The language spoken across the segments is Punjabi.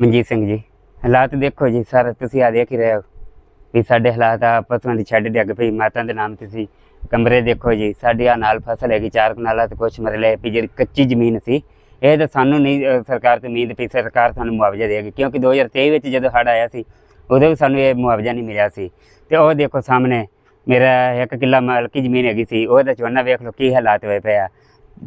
ਮਨਜੀਤ ਸਿੰਘ ਜੀ। ਹਾਲਾਤ ਦੇਖੋ ਜੀ, ਸਰ, ਤੁਸੀਂ ਆ ਦੇਖ ਹੀ ਰਹੇ ਹੋ ਵੀ ਸਾਡੇ ਹਾਲਾਤ ਆ ਪਸ਼ੂਆਂ ਦੀ ਛੱਡ ਡਿੱਗ ਪਈ, ਮਾਤਾ ਦੇ ਨਾਮ ਤੇ ਸੀ। ਕਮਰੇ ਦੇਖੋ ਜੀ, ਸਾਡੀ ਆ ਨਾਲ ਫਸਲ ਹੈਗੀ, ਚਾਰ ਕਨਾਲਾਂ ਤੇ ਕੁਛ ਮਰਲੇ ਵੀ ਜਿਹੜੀ ਕੱਚੀ ਜ਼ਮੀਨ ਸੀ, ਇਹ ਤਾਂ ਸਾਨੂੰ ਨਹੀਂ ਸਰਕਾਰ ਤੋਂ ਉਮੀਦ ਪਈ ਸਰਕਾਰ ਸਾਨੂੰ ਮੁਆਵਜ਼ਾ ਦੇਗੀ ਕਿਉਂਕਿ 2023 ਵਿੱਚ ਜਦੋਂ ਹੜ੍ਹ ਆਇਆ ਸੀ, ਉਦੋਂ ਵੀ ਸਾਨੂੰ ਇਹ ਮੁਆਵਜ਼ਾ ਨਹੀਂ ਮਿਲਿਆ ਸੀ। ਤੇ ਉਹ ਦੇਖੋ ਸਾਹਮਣੇ, ਮੇਰਾ ਇੱਕ ਕਿੱਲਾ ਮਲਕੀ ਜ਼ਮੀਨ ਹੈਗੀ ਸੀ, ਉਹਦਾ ਝੋਨਾ ਵੇਖ ਲਓ ਕੀ ਹਾਲਾਤ ਹੋਏ ਪਿਆ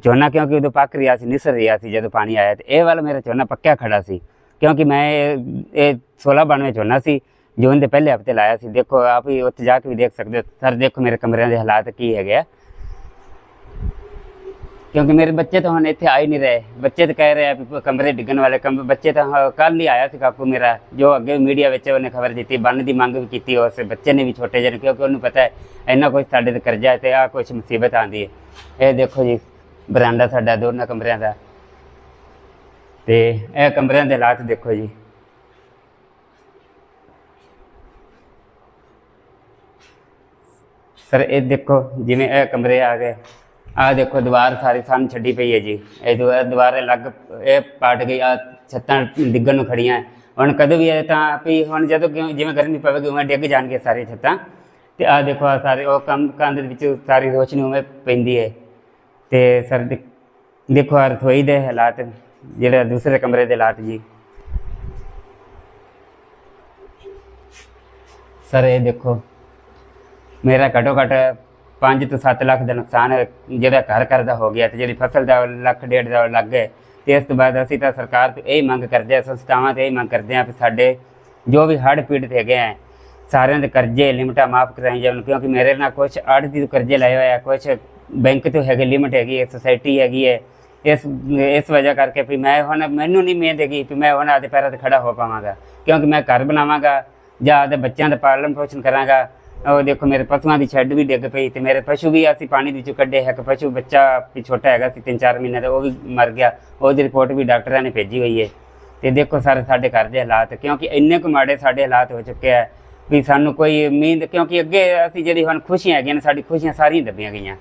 ਝੋਨਾ ਕਿਉਂਕਿ ਉਦੋਂ ਪੱਕ ਰਿਹਾ ਸੀ, ਨਿਸਰ ਰਿਹਾ ਸੀ ਜਦੋਂ ਪਾਣੀ ਆਇਆ, ਤੇ ਇਹ ਵਾਲਾ ਮੇਰਾ ਝੋਨਾ ਪੱਕਿਆ ਖੜਾ ਸੀ। ਕਿਉਂਕਿ ਮੈਂ ਇਹ- ਇਹ 16 92 ਸੀ, ਜੂਨ ਦੇ ਪਹਿਲੇ ਹਫ਼ਤੇ ਲਾਇਆ ਸੀ। ਦੇਖੋ, ਆਪ ਹੀ ਉੱਥੇ ਜਾ ਕੇ ਵੀ ਦੇਖ ਸਕਦੇ ਹੋ। ਸਰ, ਦੇਖੋ ਮੇਰੇ ਕਮਰਿਆਂ ਦੇ ਹਾਲਾਤ ਕੀ ਹੈਗੇ ਆ। ਕਿਉਂਕਿ ਮੇਰੇ ਬੱਚੇ ਤਾਂ ਹੁਣ ਇੱਥੇ ਆ ਹੀ ਨਹੀਂ ਰਹੇ। ਬੱਚੇ ਤਾਂ ਕਹਿ ਰਹੇ ਆ ਵੀ ਕਮਰੇ ਡਿੱਗਣ ਵਾਲੇ ਕਮ ਬੱਚੇ ਤਾਂ ਕੱਲ ਹੀ ਆਇਆ ਸੀ ਕਾਕੂ ਮੇਰਾ, ਜੋ ਅੱਗੇ ਮੀਡੀਆ ਵਿੱਚ ਉਹਨੇ ਖਬਰ ਦਿੱਤੀ, ਬੰਨ ਦੀ ਮੰਗ ਵੀ ਕੀਤੀ ਉਸ ਬੱਚੇ ਨੇ ਵੀ ਛੋਟੇ ਜਿਹੇ ਕਿਉਂਕਿ ਉਹਨੂੰ ਪਤਾ ਹੈ, ਇੰਨਾ ਕੁਝ ਸਾਡੇ ਤੇ ਕਰਜ਼ਾ ਹੈ ਤੇ ਆ ਕੁਝ ਮੁਸੀਬਤ ਆਂਦੀ ਹੈ। ਇਹ ਦੇਖੋ ਜੀ, ਬਰਾਂਡਾ ਸਾਡਾ, ਦੋਨਾਂ ਕਮਰਿਆਂ ਦਾ। ਤੇ ਇਹ ਕਮਰਿਆਂ ਦੇ ਹਾਲਾਤ ਦੇਖੋ ਜੀ। ਸਰ, ਇਹ ਦੇਖੋ ਜਿਵੇਂ ਇਹ ਕਮਰੇ ਆ ਗਏ। ਆ ਦੇਖੋ ਦੀਵਾਰ ਸਾਰੀ ਸਾਨੂੰ ਛੱਡੀ ਪਈ ਹੈ ਜੀ। ਇਹ ਦੀਵਾਰ ਦੀਵਾਰ ਅਲੱਗ ਇਹ ਪਾਟ ਗਈ, ਆ ਛੱਤਾਂ ਡਿੱਗਣ ਨੂੰ ਖੜੀਆਂ। ਹੁਣ ਕਦੋਂ ਵੀ ਆਏ ਤਾਂ ਵੀ ਹੁਣ ਜਦੋਂ ਕਿਉਂ- ਜਿਵੇਂ ਗਰਮੀ ਪਵੇਗੀ, ਉਵੇਂ ਡਿੱਗ ਜਾਣਗੇ ਸਾਰੇ ਛੱਤਾਂ। ਤੇ ਆ ਦੇਖੋ ਆਹ ਸਾਰੇ, ਉਹ ਕੰਮ ਕੰਧ ਦੇ ਵਿੱਚ ਸਾਰੀ ਰੋਸ਼ਨੀ ਉਵੇਂ ਪੈਂਦੀ ਹੈ। ਤੇ ਸਰ, ਦੇਖੋ ਆ ਰਸੋਈ ਦੇ ਹਾਲਾਤ। ਜਿਹੜਾ ਦੂਸਰੇ ਕਮਰੇ ਦੇ ਹਾਲਾਤ ਜੀ। ਸਰ, ਇਹ ਦੇਖੋ, ਮੇਰਾ ਘੱਟੋ ਘੱਟ 5 ਤੋਂ 7 ਲੱਖ ਦਾ ਨੁਕਸਾਨ ਜਿਹੜਾ ਘਰ ਘਰ ਦਾ ਹੋ ਗਿਆ ਤੇ ਜਿਹੜੀ ਫਸਲ ਦਾ ਲੱਖ ਡੇਢ ਦਾ ਲੱਗ ਗਏ। ਤੇ ਇਸ ਤੋਂ ਬਾਅਦ ਅਸੀਂ ਤਾਂ ਸਰਕਾਰ ਤੋਂ ਇਹ ਮੰਗ ਕਰਦੇ ਹਾਂ, ਸੰਸਥਾਵਾਂ ਤੋਂ ਇਹ ਮੰਗ ਕਰਦੇ ਹਾਂ ਕਿ ਸਾਡੇ ਜੋ ਵੀ ਹੜ੍ਹ ਪੀੜਤ ਹੈਗੇ ਆ, ਸਾਰਿਆਂ ਦੇ ਕਰਜ਼ੇ, ਲਿਮਟਾਂ ਮਾਫ ਕਰਾਈ ਜਾਣ, ਕਿਉਂਕਿ ਮੇਰੇ ਨਾਲ ਕੁਝ ਆੜਤੀ ਤੋਂ ਕਰਜ਼ੇ ਲਏ ਹੋਏ ਆ ਕੁਝ ਬੈਂਕ ਤੋਂ ਹੈਗੇ ਲਿਮਟ ਹੈਗੀ ਹੈ, ਸੁਸਾਇਟੀ ਹੈਗੀ ਹੈ ਇਸ ਇਸ ਵਜ੍ਹਾ ਕਰਕੇ ਵੀ ਮੈਂ ਹੁਣ ਮੈਨੂੰ ਨਹੀਂ ਮਿਹਨਤ ਹੈਗੀ ਕਿ ਮੈਂ ਹੁਣ ਆਦੇ ਪੈਰਾਂ ਤੇ ਖੜਾ ਹੋ ਪਾਵਾਂਗਾ। ਕਿਉਂਕਿ ਮੈਂ ਘਰ ਬਣਾਵਾਂਗਾ, ਜਾਂ ਆਦੇ ਬੱਚਿਆਂ ਦਾ ਪਾਲਣ ਪੋਸ਼ਣ ਕਰਾਂਗਾ। ਉਹ ਦੇਖੋ, ਮੇਰੇ ਪਸ਼ੂਆਂ ਦੀ ਛੱਡ ਵੀ ਡਿੱਗ ਪਈ ਤੇ ਮੇਰੇ ਪਸ਼ੂ ਵੀ ਅਸੀਂ ਪਾਣੀ ਦੇ ਵਿੱਚੋਂ ਕੱਢੇ ਇੱਕ ਪਸ਼ੂ ਬੱਚਾ ਵੀ ਛੋਟਾ ਹੈਗਾ ਸੀ 3-4 ਮਹੀਨੇ ਦਾ, ਉਹ ਵੀ ਮਰ ਗਿਆ। ਉਹਦੀ ਰਿਪੋਰਟ ਵੀ ਡਾਕਟਰਾਂ ਨੇ ਭੇਜੀ ਹੋਈ ਹੈ। ਤੇ ਦੇਖੋ ਸਾਰੇ ਸਾਡੇ ਘਰ ਦੇ ਹਾਲਾਤ, ਕਿਉਂਕਿ ਇੰਨੇ ਕੁ ਮਾੜੇ ਸਾਡੇ ਹਾਲਾਤ ਹੋ ਚੁੱਕੇ ਆ ਵੀ ਸਾਨੂੰ ਕੋਈ ਉਮੀਦ, ਕਿਉਂਕਿ ਅੱਗੇ ਅਸੀਂ ਜਿਹੜੀ ਹੁਣ ਖੁਸ਼ੀਆਂ ਹੈਗੀਆਂ ਨੇ, ਸਾਡੀ ਖੁਸ਼ੀਆਂ ਸਾਰੀਆਂ ਦੱਬੀਆਂ ਗਈਆਂ।